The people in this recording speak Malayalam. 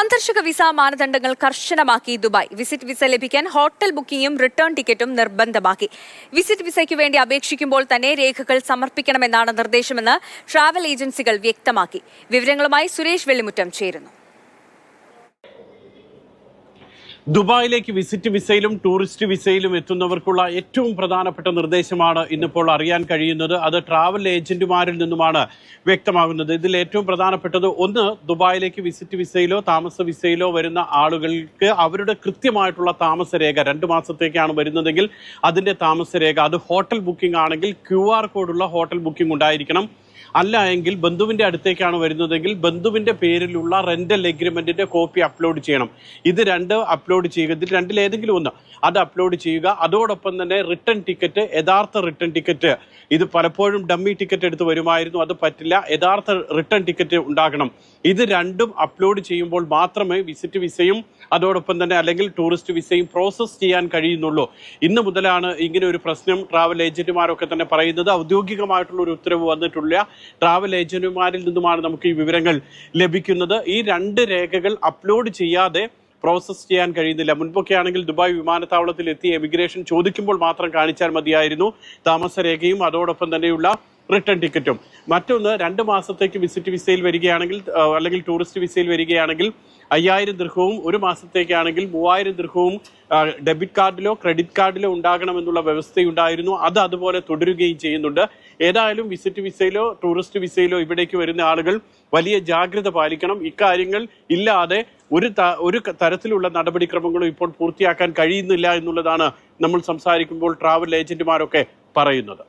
സന്ദർശക വിസ മാനദണ്ഡങ്ങൾ കർശനമാക്കി ദുബായ്. വിസിറ്റ് വിസ ലഭിക്കാൻ ഹോട്ടൽ ബുക്കിംഗും റിട്ടേൺ ടിക്കറ്റും നിർബന്ധമാക്കി. വിസിറ്റ് വിസയ്ക്ക് വേണ്ടി അപേക്ഷിക്കുമ്പോൾ തന്നെ രേഖകൾ സമർപ്പിക്കണമെന്നാണ് നിർദ്ദേശമെന്ന് ട്രാവൽ ഏജൻസികൾ വ്യക്തമാക്കി. വിവരങ്ങളുമായി സുരേഷ് വെള്ളിമുറ്റം ചേരുന്നു. ദുബായിലേക്ക് വിസിറ്റ് വിസയിലും ടൂറിസ്റ്റ് വിസയിലും എത്തുന്നവർക്കുള്ള ഏറ്റവും പ്രധാനപ്പെട്ട നിർദ്ദേശമാണ് ഇന്നിപ്പോൾ അറിയാൻ കഴിയുന്നത്. അത് ട്രാവൽ ഏജന്റുമാരിൽ നിന്നുമാണ് വ്യക്തമാകുന്നത്. ഇതിൽ ഏറ്റവും പ്രധാനപ്പെട്ടത് ഒന്ന് ദുബായിലേക്ക് വിസിറ്റ് വിസയിലോ താമസ വിസയിലോ വരുന്ന ആളുകൾക്ക് അവരുടെ കൃത്യമായിട്ടുള്ള താമസരേഖ രണ്ട് മാസത്തേക്കാണ് വരുന്നതെങ്കിൽ അതിന്റെ താമസരേഖ. അത് ഹോട്ടൽ ബുക്കിംഗ് ആണെങ്കിൽ ക്യു കോഡുള്ള ഹോട്ടൽ ബുക്കിംഗ് ഉണ്ടായിരിക്കണം. അല്ല എങ്കിൽ ബന്ധുവിന്റെ അടുത്തേക്കാണ് വരുന്നതെങ്കിൽ ബന്ധുവിന്റെ പേരിലുള്ള റെന്റൽ എഗ്രിമെന്റിന്റെ കോപ്പി അപ്ലോഡ് ചെയ്യണം. ഇത് രണ്ട് അപ്ലോഡ് ചെയ്യുക ഇതിൽ രണ്ടിൽ ഏതെങ്കിലും ഒന്ന്. അത് അപ്ലോഡ് ചെയ്യുക. അതോടൊപ്പം തന്നെ റിട്ടേൺ ടിക്കറ്റ് യഥാർത്ഥ റിട്ടേൺ ടിക്കറ്റ് ഇത് പലപ്പോഴും ഡമ്മി ടിക്കറ്റ് എടുത്ത് വരുമായിരുന്നു. അത് പറ്റില്ല. യഥാർത്ഥ റിട്ടേൺ ടിക്കറ്റ് ഉണ്ടാക്കണം ഇത് രണ്ടും അപ്ലോഡ് ചെയ്യുമ്പോൾ മാത്രമേ വിസിറ്റ് വിസയും അതോടൊപ്പം തന്നെ അല്ലെങ്കിൽ ടൂറിസ്റ്റ് വിസയും പ്രോസസ്സ് ചെയ്യാൻ കഴിയുന്നുള്ളൂ. ഇന്ന് മുതലാണ് ഇങ്ങനെ ഒരു പ്രശ്നം ട്രാവൽ ഏജന്റുമാരൊക്കെ തന്നെ പറയുന്നത്. ഔദ്യോഗികമായിട്ടുള്ള ഒരു ഉത്തരവ് വന്നിട്ടില്ല. ട്രാവൽ ഏജന്റുമാരിൽ നിന്നുമാണ് നമുക്ക് ഈ വിവരങ്ങൾ ലഭിക്കുന്നത്. ഈ രണ്ട് രേഖകൾ അപ്ലോഡ് ചെയ്യാതെ പ്രോസസ്സ് ചെയ്യാൻ കഴിയുന്നില്ല. മുൻപൊക്കെ ആണെങ്കിൽ ദുബായ് വിമാനത്താവളത്തിൽ എത്തി എമിഗ്രേഷൻ ചോദിക്കുമ്പോൾ മാത്രം കാണിച്ചാൽ മതിയായിരുന്നു. താമസരേഖയും അതോടൊപ്പം തന്നെയുള്ള റിട്ടേൺ ടിക്കറ്റും. മറ്റൊന്ന് രണ്ട് മാസത്തേക്ക് വിസിറ്റ് വിസയിൽ വരികയാണെങ്കിൽ അല്ലെങ്കിൽ ടൂറിസ്റ്റ് വിസയിൽ വരികയാണെങ്കിൽ അയ്യായിരം ദൃഹവും ഒരു മാസത്തേക്കാണെങ്കിൽ മൂവായിരം ദൃഹവും ഡെബിറ്റ് കാർഡിലോ ക്രെഡിറ്റ് കാർഡിലോ ഉണ്ടാകണമെന്നുള്ള വ്യവസ്ഥയുണ്ടായിരുന്നു. അത് അതുപോലെ തുടരുകയും ചെയ്യുന്നുണ്ട്. ഏതായാലും വിസിറ്റ് വിസയിലോ ടൂറിസ്റ്റ് വിസയിലോ ഇവിടേക്ക് വരുന്ന ആളുകൾ വലിയ ജാഗ്രത പാലിക്കണം. ഇക്കാര്യങ്ങൾ ഇല്ലാതെ ഒരു ഒരു തരത്തിലുള്ള നടപടിക്രമങ്ങളും ഇപ്പോൾ പൂർത്തിയാക്കാൻ കഴിയുന്നില്ല എന്നുള്ളതാണ് നമ്മൾ സംസാരിക്കുമ്പോൾ ട്രാവൽ ഏജന്റുമാരൊക്കെ പറയുന്നത്.